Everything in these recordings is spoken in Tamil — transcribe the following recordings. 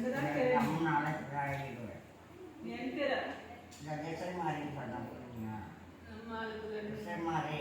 நம்ம நாளைக்கு ஆகிடுவேன் என்கிற இந்த திசை மாறி பண்ண நம்மளுக்கு திசை மாறி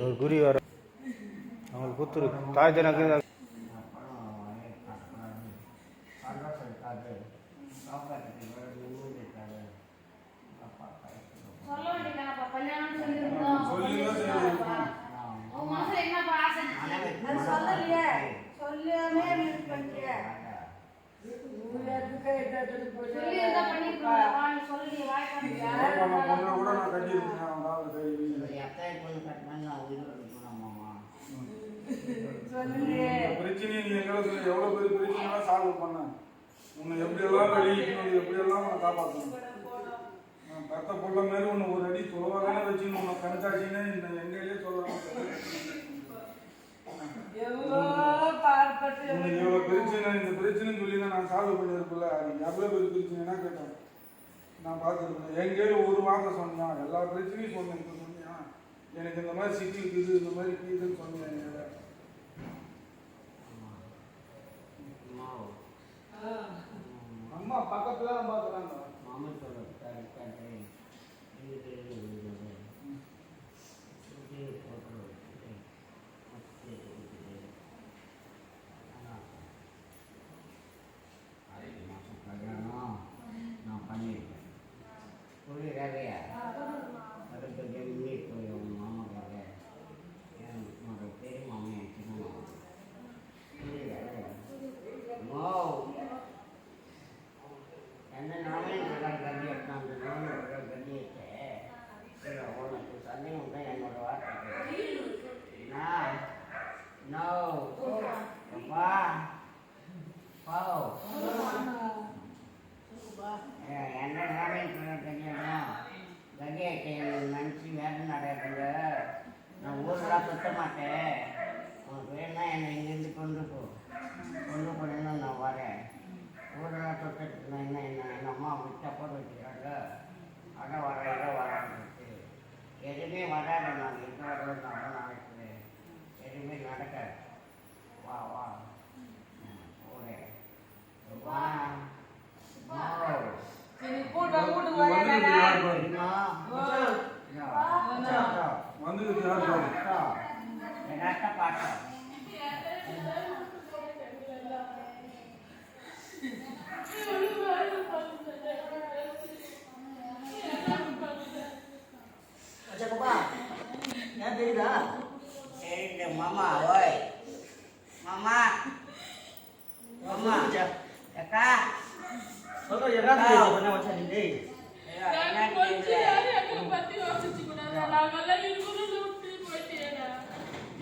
ஒரு குறி வர அவங்களுக்கு குத்துரு. தாய் தனக்கு அப்புறம் சந்தோஷம் இருக்காது சாப்பாட்டுக்கு இவ்வளவு நிம்மதி இருக்காது அப்பா கஷ்டம் சொல்ல வேண்டியதானப்பா, கல்யாணம் சொல்லியிருந்தோம். நான் உன் மனசுல என்னப்பா ஆசை? அது சொல்லலையே. சொல்லாமே இது பண்ணிட்டியே. ஊர்ல இருக்க எதாவது போட்டு சொல்லியிருந்தா பண்ணிருப்பீங்களா? நீ சொல்லலையே, வாய் பண்ணலையே. எத்தனை பொண்ணு கட்டினா நான் உயிரோடு இருக்கணும் மாமா சொல்லலையே. பிரச்சனையை நீ எங்களை சொல்லி. எவ்வளோ பெரிய பிரச்சனைலாம் சால்வ் பண்ண. உன்னை எப்படியெல்லாம் வெளியிக்கணும் எப்படியெல்லாம் உன்னை காப்பாற்றணும் பெத்த புள்ள மாதிரி உன்னை ஒரு அடி தொலைவாதானே வச்சு உன்னை கண்காட்சின்னு இந்த எங்கேயே சொல்லலாம். எவ்வளோ பிரச்சனை இந்த பிரச்சனைன்னு சொல்லி தான் நான் சால்வ் பண்ணியிருப்பில்ல அது எவ்வளோ பெரிய பிரச்சனைனா கேட்டேன். நான் பார்த்துருக்கேன் எங்கேயோ ஒரு வார்த்தை சொன்னியா? எல்லா பிரச்சனையும் சொன்னேன் இப்போ சொன்னியா? எனக்கு இந்த மாதிரி சிக்கல் இருக்குது இந்த மாதிரி இருக்குதுன்னு சொன்னேன் என்கிட்ட. அம்மா. பக்கத்துல தான் பார்க்குறாங்க. மாமன் சொல்ல and I'm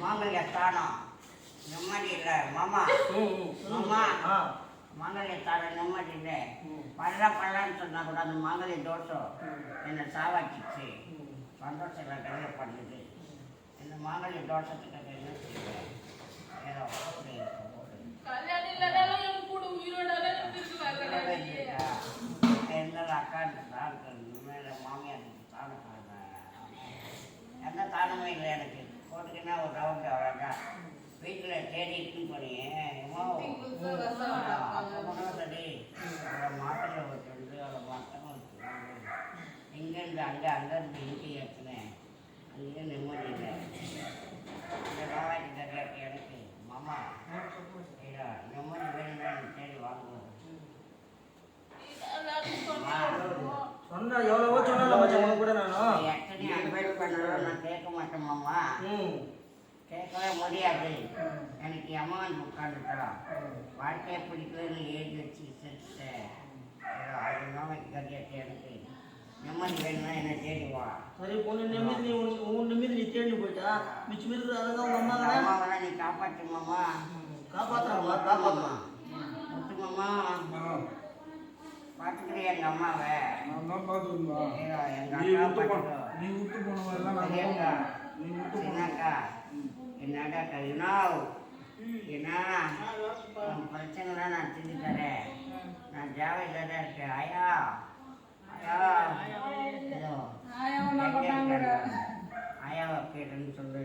மாங்கல்ய தானம் நிம்மதி இல்லை மாமா மாமா மாங்கல்ய தானம் நிம்மதி இல்லை பல்ல பல்லன்னு சொன்னா கூட அந்த மாங்கல்ய தோஷம் என்னை சாவாச்சிச்சு சந்தோஷம் இல்லை கல்ல பண்ணுது இந்த மாங்கல்ய தோஷத்துக்கு என்ன செய்வேன் ஏதோ. கல்யாணம் இல்லனாலும் தான் மேலே மாமியாருக்கு தானம் எந்த தானமே இல்லை எனக்கு. போட்டுக்கினா ஒரு ரவுண்டு அவ்வளோங்க வீட்டில் தேடி போனேன் அப்போ கொண்டாடி அவளை மாட்டில் வச்சுருந்து அவளை மட்டம் இங்கேருந்து அங்கே அங்கேருந்து இங்கே ஏற்றினேன் அங்கேயே நிம்மதி இல்லை. இந்த எனக்கு மாமா ஐயா நிம்மதி வேணும்னா நீ தேடி வாங்குவோம் சொன்னா எவ்வளவோ சொன்னால மச்சான் உனக்கு கூட நானும் எத்தனை அட்வைஸ் பண்ணாலும் நான் கேட்க மாட்டேன் மாமா ம் கேட்கவே முடியாது எனக்கு அம்மா வந்து உட்காந்துட்டான் வாழ்க்கையை பிடிக்கலன்னு எழுதி வச்சு செத்துட்டேன் ஏதோ அது நோய்க்கு கட்டியாச்சு எனக்கு. நிம்மதி வேணும்னா என்ன தேடி வா. சரி பொண்ணு நிம்மதி நீ உன் உன் நிம்மதி நீ தேடி போயிட்டா? மிச்சம் இருக்கிற அழகா உங்க அம்மா அம்மாவெல்லாம் நீ காப்பாற்று மாமா. காப்பாத்துறாங்களா? காப்பாத்துமா முத்து மாமா. ஆ, பார்த்துக்கிறேன் எங்கள் அம்மாவை? நான் தான் பார்த்துக்கணுமா? எங்கள் நீ அக்கா விட்டு போ பார்த்துக்கோ நீ விட்டு போனவெல்லாம் நான். நீ விட்டு போன சின்னக்கா என்னடா கல்யாணோ என்ன பிரச்சனைலாம் நான் செஞ்சு தரேன். நான் ஜாவையில் தான் இருக்கேன். ஆயா. ஆயா. ஆயாவை கேட்டேன்னு சொல்லு.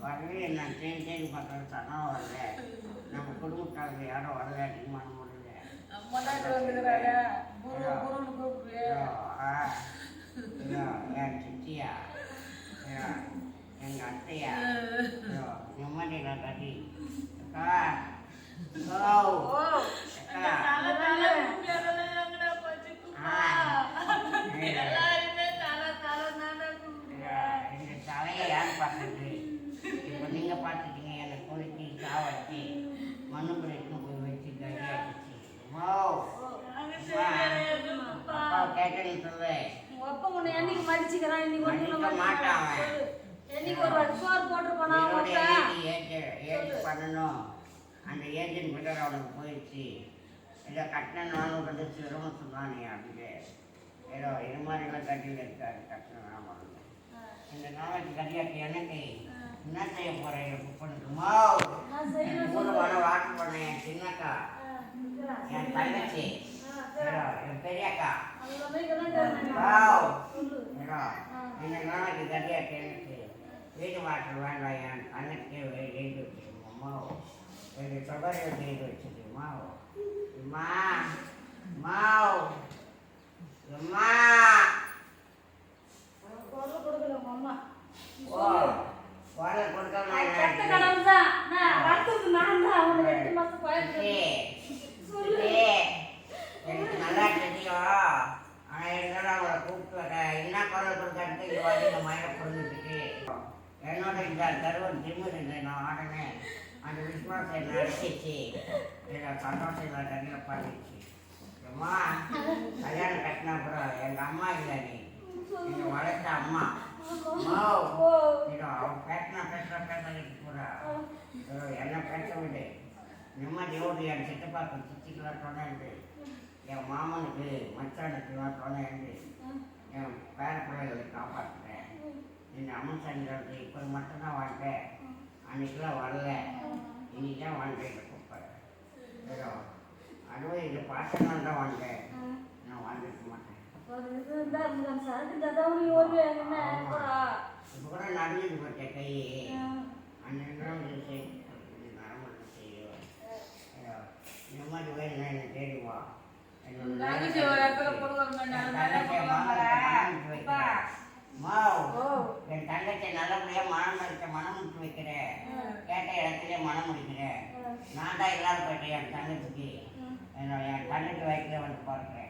வரவே நான் தேடி தேடி பார்க்கறது தனம் வரல. நம்ம குடும்பத்தாருக்கு யாரும் வரல. முடியல ஐயோ, ஆ, ஐயோ, என் சித்தியா? ஐயோ, எங்க அத்தையா ஐயோ, நிம்மதியில கட்டி அக்கா இந்த தலையை யார் பார்த்தது இப்போ நீங்க பார்த்துட்டீங்க குளிச்சு சாவடிச்சு மண்ணு பிடிக்கும் போய் வச்சு கறியாச்சு ஓ கேட்டேன்னு சொல்லு ஒப்ப உன்னை என்னைக்கு மடிச்சுக்கிறான் இன்னைக்கு மாட்டான். என்னைக்கு ஒரு வாட்டி சோறு போட்டிருப்பானா உயிரோட ஒப்ப ஏஜ் ஏஜ் ஏஜ் பண்ணணும். அந்த ஏஜென்ட் கிட்ட அவனுக்கு போயிடுச்சு. இதை கட்டின நானும் வந்துச்சு வரும்னு சொன்னானே அப்படின்னு ஏதோ இது மாதிரிலாம் கட்டியில் இருக்காரு கட்டின நாம இந்த நாளைக்கு கல்யாணம் எனக்கு. என்ன செய்ய போறேன் புக் பண்ணிட்டுமா நான் மூணு மணம் வாக்கு பண்ணேன் என் சின்னக்கா. என் தங்கச்சி. என் பெரியக்கா. இந்த நாளைக்கு கல்யாணம் எனக்கு. வீட்டு வாசல் வேண்டாம் என் அன்னைக்கு எழுதி வச்சுக்கோங்க அம்மா எனக்கு தொடர் எழுதி வச்சுக்கு மாவோ அம்மா மாவ் அம்மா குரல் கொடுக்கல அம்மா. ஓ குரல் கொடுக்காம கெட்ட? கடவுள் தான். நான் வளர்த்தது நான் தான். அவனை எட்டு மாசம் ஏய், ஏய், எனக்கு நல்லா தெரியும். ஆனா இருந்தாலும் அவங்கள கூப்பிட்டு என்ன குரல் கொடுக்கறது இந்த வாட்டி இந்த மயில புரிஞ்சுக்கிட்டு என்னோட இந்த கருவன் திமிர் இல்லை நான் ஆடினேன். அந்த விஸ்வாசம் என்ன அடிச்சிச்சு இதை சந்தோஷம் இல்லை தண்ணியில் பாடிச்சு அம்மா கல்யாணம் கட்டின அப்புறம் எங்கள் அம்மா இல்லை நீ. நீங்க வளர்த்த அம்மா. அவன் பேசினா பேசுற பேசுறதுக்கு கூட என்ன பேச விடு நிம்மதியோடு என் சித்தப்பாக்கு சித்திக்கெல்லாம் என் மாமனுக்கு மச்சானுக்குலாம் சொன்னேன் என் பேர பிள்ளைகளை காப்பாற்றுறேன் இந்த அம்சங்கிறது இப்போ மட்டும்தான் வாழ்ந்தேன். அன்னைக்கெல்லாம் வரல. இன்னைக்கு தான் வாழ்ந்தேன் கூப்பிட்றேன் ஏதோ அதுவும் இது பார்த்தனால தான் வாழ்ந்தேன். நான் வாழ்ந்துக்க மாட்டேன். இந்த தடவை இப்போ கூட நடந்துட்டு போட்டேன் கை அண்ணன் நரம்பு செய்யும் நிம்மதி வேணும் என்ன தேடி வா. தங்கச்சி நல்லபடியாக மனம் வைக்க மனம் விட்டு வைக்கிறேன் கேட்ட இடத்துலயே மனம் முடிக்கிறேன் நான் தான் இல்லாத போயிட்டேன் என் தங்கச்சிக்கு. என்னோட என் தங்கச்சி வைக்கிறவனுக்கு பிறக்கிறேன்.